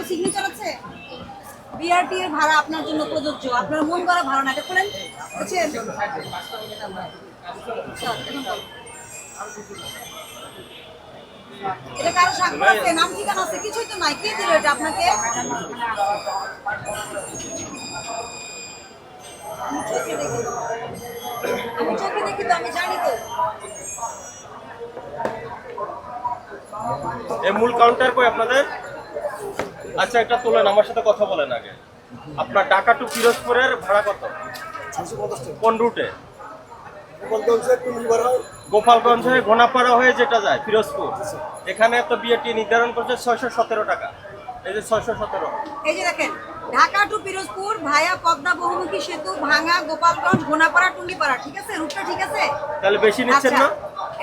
কারও সিগনেচার আছে? বিআরটি এর ভাড়া আপনার জন্য প্রযোজ্য। আপনার মন করা ভাড়া না এটা খুলেন। বুঝছেন বলুন। এটা কারও স্বাক্ষর আছে? নাম ঠিকানা আছে? কিছুই তো নাই। কে দিল এটা আপনাকে? আমি চোখে দেখি তো। আমি চোখে দেখি তো আমি জানি তো। এই মূল কাউন্টার কই আপনাদের? আচ্ছা এটা তোলেন আমার সাথে কথা বলেন আগে। আপনার ঢাকা টু পিরোজপুরের ভাড়া কত? কোন রুটে গোপালগঞ্জ হয়ে। ঘোনাপাড়া হয়ে যেটা যায় পিরোজপুর। এখানে তো বিয়েটি নির্ধারণ করছে ছয়শো সতেরো টাকা। এই যে ছয়শো সতেরো। এই যে দেখেন ঢাকা টু পিরোজপুর ভায়া পদ্মা বহুমুখী সেতু ভাঙা গোপালগঞ্জ ঘোনাপাড়া টুঙ্গিপাড়া ঠিক আছে? রুটটা ঠিক আছে? তাহলে বেশি নিচ্ছেন আচ্ছা, না?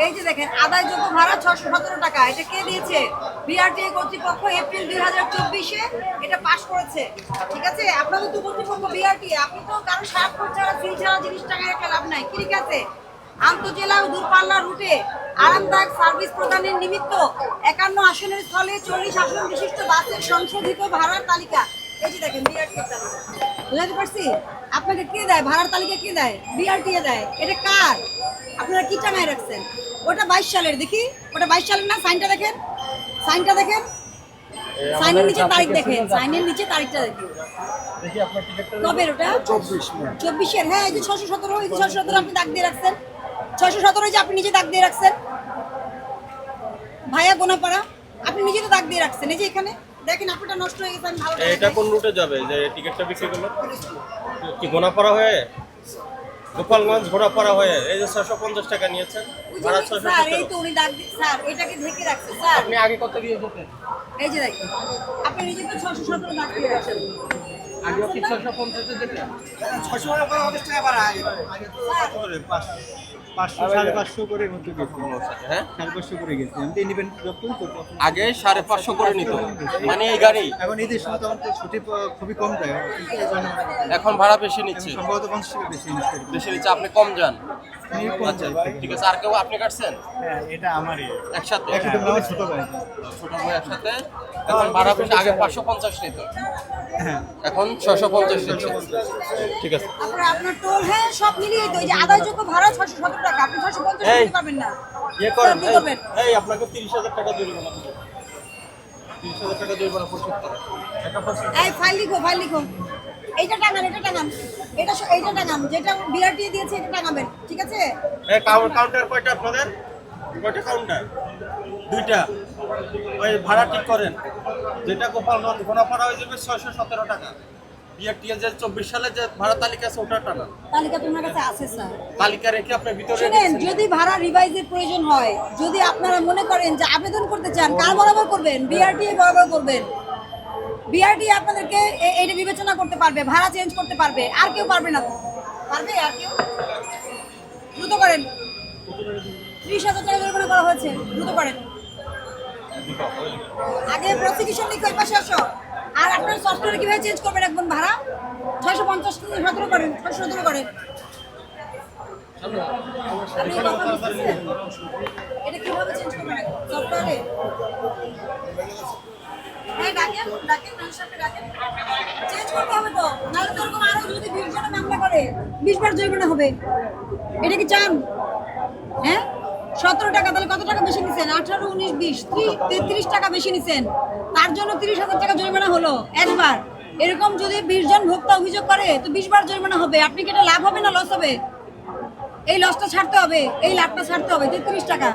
এই যে দেখেন আদায়যোগ্য ভাড়া ছশো সতেরো টাকা। এটা কে দিয়েছে? বিআরটিএ কর্তৃপক্ষ এপ্রিল দুই হাজার চব্বিশে। এটা পাশ করেছে। ঠিক আছে? আপনাদের তো কর্তৃপক্ষ বিআরটি আপনি তো কারও স্বাক্ষর ছাড়া ফ্রি ছাড়া জিনিস টাকায় একটা লাভ নাই। ঠিক আছে? আন্তজেলা দূরপাল্লা রুটে আরামদায়ক সার্ভিস প্রদানের নিমিত্ত একান্ন আসনের স্থলে চল্লিশ আসন বিশিষ্ট বাসের সংশোধিত ভাড়ার তালিকা। এই যে দেখেন বিআরটি তালিকা। বুঝাতে পারছি? আপনাকে কে দেয়? ভাড়ার তালিকা কে দেয়? বিআরটিএ দেয়। এটা কার? আপনারা কি টাঙায় রাখছেন? ওটা বাইশ সালের দেখি। ওটা বাইশ সালের না? সাইনটা দেখেন। সাইনটা দেখেন। সাইনের নিচে তারিখ দেখেন। সাইনের নিচে তারিখটা দেখেন। দেখি আপনার ওটা? চব্বিশ চব্বিশের। হ্যাঁ এই যে ছশো সতেরো এই যে ছশো সতেরো আপনি দাগ দিয়ে রাখছেন। ছশো সতেরো যে আপনি নিজে দাগ দিয়ে রাখছেন। ভাইয়া গোনাপাড়া আপনি নিজে তো দাগ দিয়ে রাখছেন। এই যে এখানে দেখেন আপনারটা নষ্ট হয়ে গেছে আমি ভালো এটা কোন রুটে যাবে? যে টিকিটটা বিক্রি করল? কি ঘোনাপাড়া হয়ে? গোপালগঞ্জ ঘোড়াপাড়া হয়ে এই যে ছশো পঞ্চাশ টাকা নিয়েছেন ভাড়া ছশো স্যার এই সতেরো তো উনি দাগ দিয়ে স্যার এটাকে ঢেকে রাখছে স্যার। আপনি আগে কত দিয়ে এই যে দেখেন আপনি নিজে তো ছশো সতেরো দাগ দিয়ে রাখছেন আগে। কি পঞ্চাশে হ্যাঁ? তখন। আগে সাড়ে পাঁচশো করে নিত। মানে এই গাড়ি। এখন ঈদের সময় তখন তো ছুটি খুবই কম দেয় এখন ভাড়া বেশি নিচ্ছে। সম্ভবত পঞ্চাশ টাকা বেশি নিচ্ছি বেশি নিচ্ছে আপনি কম যান। আচ্ছা। ঠিক আছে আর কেউ আপনি কাটছেন? হ্যাঁ এটা আমারই। একসাথে? একসাথে ছোট ভাই। ছোট ভাই একসাথে? এখন ভাড়া বেশি আগে পাঁচশো পঞ্চাশ নিত। এখন ছশো পঞ্চাশ ঠিক আছে। তারপরে আপনার টোল হ্যাঁ সব মিলিয়ে তো এই যে আদায়যোগ্য ভাড়া ছশো সতেরো টাকা আপনি ছশো পঞ্চাশ দিতে পারবেন না। ইয়ে করেন এই- আপনাকে তিরিশ হাজার টাকা জরিমানা দেবো তিরিশ হাজার টাকা জরিমানা পরিশোধ করেন এই ফাইল লিখো ফাইল লিখো। এইটা টাঙান এটা টাঙান। এটা এইটা টাঙান। যেটা বিআরটি দিয়েছে এটা টাঙাবেন ঠিক আছে? কাউন্টার কয়টা আপনাদের? কয়টা কাউন্টার দুইটা। ওই ভাড়া ঠিক করেন। যেটা গোপালগঞ্জ ঘোনাপাড়া হয়ে যাবে ছয়শো সতেরো টাকা। বিআরটিএ যে চব্বিশ সালে যে ভাড়া তালিকা আছে ওটা টানা তালিকা তোমার কাছে আছে স্যার। তালিকা রেখে আপনার ভিতরে শুনেন যদি ভাড়া রিভাইজের প্রয়োজন হয় যদি আপনারা মনে করেন যে আবেদন করতে চান কার বরাবর করবেন? বরাবর করবেন। বিআরটি আপনাদেরকে এটা বিবেচনা করতে পারবে ভাড়া চেঞ্জ করতে পারবে। আর কেউ পারবে না। পারবে আর কেউ? দ্রুত করেন। ত্রিশ হাজার টাকা জরিমানা করা হয়েছে দ্রুত করেন। আগে প্রসিকিউশন লিখে আসো। আর আপনার সফটওয়্যার কীভাবে চেঞ্জ করবেন একদম ভাড়া? ছয়শো পঞ্চাশ সতেরো করেন ছয়শো সতেরো করেন? এটা কীভাবে চেঞ্জ করবেন সফটওয়্যারে হ্যাঁ চেঞ্জ করতে হবে নাহলে তো যদি বিশ মামলা করে, বিশ বার হবে। এটা কি চান? হ্যাঁ? সতেরো টাকা, তাহলে কত টাকা বেশি নিছেন? আঠারো, উনিশ, বিশ তেত্রিশ টাকা বেশি নিছেন। তার জন্য তিরিশ হাজার টাকা জরিমানা হলো একবার। এরকম যদি বিশ জন ভোক্তা অভিযোগ করে, তো বিশ বার জরিমানা হবে। আপনি কি এটা লাভ হবে না লস হবে? এই লসটা ছাড়তে হবে, এই লাভটা ছাড়তে হবে, তেত্রিশ টাকা।